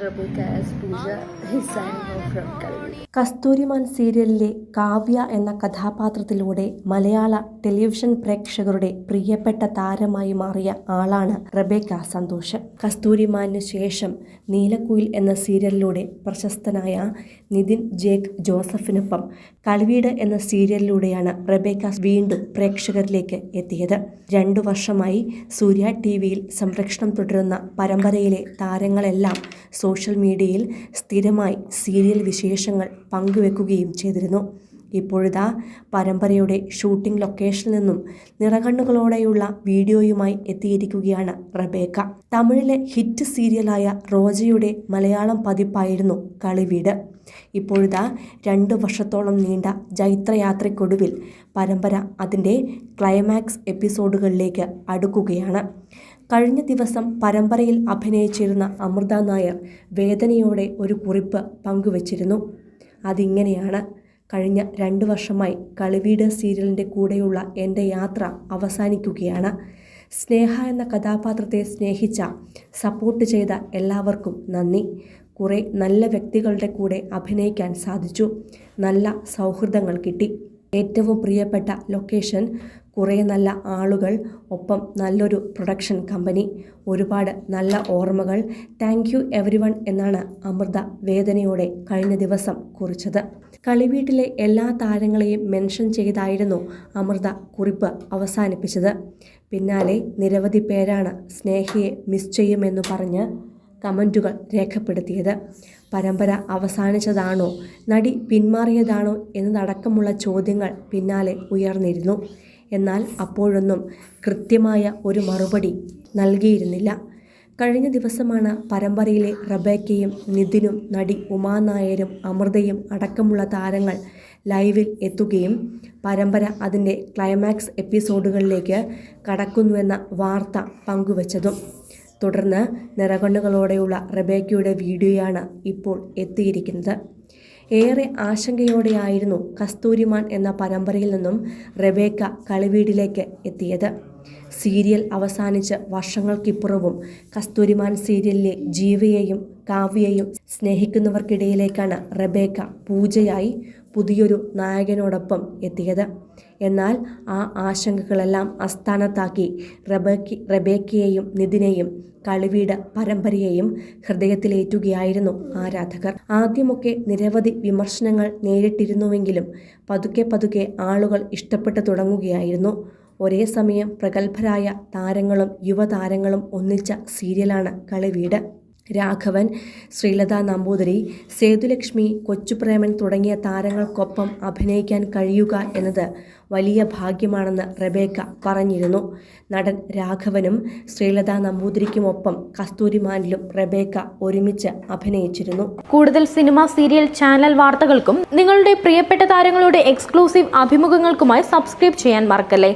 From Kalvi. Kasthooriman സീരിയലിലെ കാവ്യ എന്ന കഥാപാത്രത്തിലൂടെ മലയാള television പ്രേക്ഷകരുടെ പ്രിയപ്പെട്ട താരമായി മാറിയ ആളാണ് റബേക്ക സന്തോഷ് കസ്തൂരിമാനു ശേഷം നീലക്കുയിൽ എന്ന സീരിയലിലൂടെ പ്രശസ്തനായ നിതിൻ ജേക്ക് ജോസഫിനൊപ്പം കളിവീട് എന്ന സീരിയലിലൂടെയാണ് റബേക്ക വീണ്ടും പ്രേക്ഷകരിലേക്ക് എത്തിയത് രണ്ടു വർഷമായി സൂര്യ ടി വിയിൽ സംരക്ഷണം തുടരുന്ന പരമ്പരയിലെ താരങ്ങളെല്ലാം സോഷ്യൽ മീഡിയയിൽ സ്ഥിരമായി സീരിയൽ വിശേഷങ്ങൾ പങ്കുവെക്കുകയും ചെയ്തിരുന്നു. ഇപ്പോഴിതാ പരമ്പരയുടെ ഷൂട്ടിംഗ് ലൊക്കേഷനിൽ നിന്നും നിറകണ്ണുകളോടെയുള്ള വീഡിയോയുമായി എത്തിയിരിക്കുകയാണ് റബേക്ക. തമിഴിലെ ഹിറ്റ് സീരിയലായ റോജയുടെ മലയാളം പതിപ്പായിരുന്നു കളിവീട്. ഇപ്പോഴിതാ രണ്ട് വർഷത്തോളം നീണ്ട ജൈത്രയാത്രയ്ക്കൊടുവിൽ പരമ്പര അതിന്റെ ക്ലൈമാക്സ് എപ്പിസോഡുകളിലേക്ക് അടുക്കുകയാണ്. കഴിഞ്ഞ ദിവസം പരമ്പരയിൽ അഭിനയിച്ചിരുന്ന അമൃത നായർ വേദനയോടെ ഒരു കുറിപ്പ് പങ്കുവച്ചിരുന്നു. അതിങ്ങനെയാണ് കഴിഞ്ഞ രണ്ട് വർഷമായി കളിവീട് സീരിയലിന്റെ കൂടെയുള്ള എന്റെ യാത്ര അവസാനിക്കുകയാണ്. സ്നേഹ എന്ന കഥാപാത്രത്തെ സ്നേഹിച്ച സപ്പോർട്ട് ചെയ്ത എല്ലാവർക്കും നന്ദി. കുറേ നല്ല വ്യക്തികളുടെ കൂടെ അഭിനയിക്കാൻ സാധിച്ചു. നല്ല സൗഹൃദങ്ങൾ കിട്ടി. ഏറ്റവും പ്രിയപ്പെട്ട ലൊക്കേഷൻ കുറേ നല്ല ആളുകൾ ഒപ്പം നല്ലൊരു പ്രൊഡക്ഷൻ കമ്പനി ഒരുപാട് നല്ല ഓർമ്മകൾ. താങ്ക് യു എവരി വൺ എന്നാണ് അമൃത വേദനയോടെ കഴിഞ്ഞ ദിവസം കുറിച്ചത്. കളിവീട്ടിലെ എല്ലാ താരങ്ങളെയും മെൻഷൻ ചെയ്തായിരുന്നു അമൃത കുറിപ്പ് അവസാനിപ്പിച്ചത്. പിന്നാലെ നിരവധി പേരാണ് സ്നേഹയെ മിസ് ചെയ്യുമെന്ന് പറഞ്ഞ് കമന്റുകൾ രേഖപ്പെടുത്തിയത്. പരമ്പര അവസാനിച്ചതാണോ? നടി പിന്മാറിയതാണോ എന്നതടക്കമുള്ള ചോദ്യങ്ങൾ പിന്നാലെ ഉയർന്നിരുന്നു. എന്നാൽ അപ്പോഴൊന്നും കൃത്യമായ ഒരു മറുപടി നൽകിയിരുന്നില്ല. കഴിഞ്ഞ ദിവസമാണ് പരമ്പരയിലെ റബേക്കയും നിതിനും നടി ഉമാനായരും അമൃതയും അടക്കമുള്ള താരങ്ങൾ ലൈവിൽ എത്തുകയും പരമ്പര അതിന്റെ ക്ലൈമാക്സ് എപ്പിസോഡുകളിലേക്ക് കടക്കുന്നുവെന്ന വാർത്ത പങ്കുവച്ചതും. തുടർന്ന് നിറകണ്ണുകളോടെയുള്ള റബേക്കയുടെ വീഡിയോയാണ് ഇപ്പോൾ എത്തിയിരിക്കുന്നത്. ഏറെ ആശങ്കയോടെയായിരുന്നു കസ്തൂരിമാൻ എന്ന പരമ്പരയിൽ നിന്നും റബേക്ക കളിവീടിലേക്ക് എത്തിയത്. സീരിയൽ അവസാനിച്ച വർഷങ്ങൾക്കിപ്പുറവും കസ്തൂരിമാൻ സീരിയലിലെ ജീവയെയും കാവ്യയെയും സ്നേഹിക്കുന്നവർക്കിടയിലേക്കാണ് റബേക്ക പൂജയായി പുതിയൊരു നായകനോടൊപ്പം എത്തിയത്. എന്നാൽ ആ ആശങ്കകളെല്ലാം അസ്ഥാനത്താക്കി റബേക്കി റബേക്കയെയും നിതിനെയും കളിവീട് പരമ്പരയെയും ഹൃദയത്തിലേറ്റുകയായിരുന്നു ആരാധകർ. ആദ്യമൊക്കെ നിരവധി വിമർശനങ്ങൾ നേരിട്ടിരുന്നുവെങ്കിലും പതുക്കെ പതുക്കെ ആളുകൾ ഇഷ്ടപ്പെട്ടു തുടങ്ങുകയായിരുന്നു. ഒരേ സമയം പ്രഗത്ഭരായ താരങ്ങളും യുവതാരങ്ങളും ഒന്നിച്ച സീരിയലാണ് കളിവീട്. രാഘവൻ ശ്രീലത നമ്പൂതിരി സേതുലക്ഷ്മി കൊച്ചുപ്രേമൻ തുടങ്ങിയ താരങ്ങൾക്കൊപ്പം അഭിനയിക്കാൻ കഴിയുക എന്നത് വലിയ ഭാഗ്യമാണെന്ന് റബേക്ക പറഞ്ഞിരുന്നു. നടൻ രാഘവനും ശ്രീലത നമ്പൂതിരിക്കുമൊപ്പം കസ്തൂരിമാനിലും റബേക്ക ഒരുമിച്ച് അഭിനയിച്ചിരുന്നു. കൂടുതൽ സിനിമ സീരിയൽ ചാനൽ വാർത്തകൾക്കും നിങ്ങളുടെ പ്രിയപ്പെട്ട താരങ്ങളുടെ എക്സ്ക്ലൂസീവ് അഭിമുഖങ്ങൾക്കുമായി സബ്സ്ക്രൈബ് ചെയ്യാൻ മറക്കല്ലേ?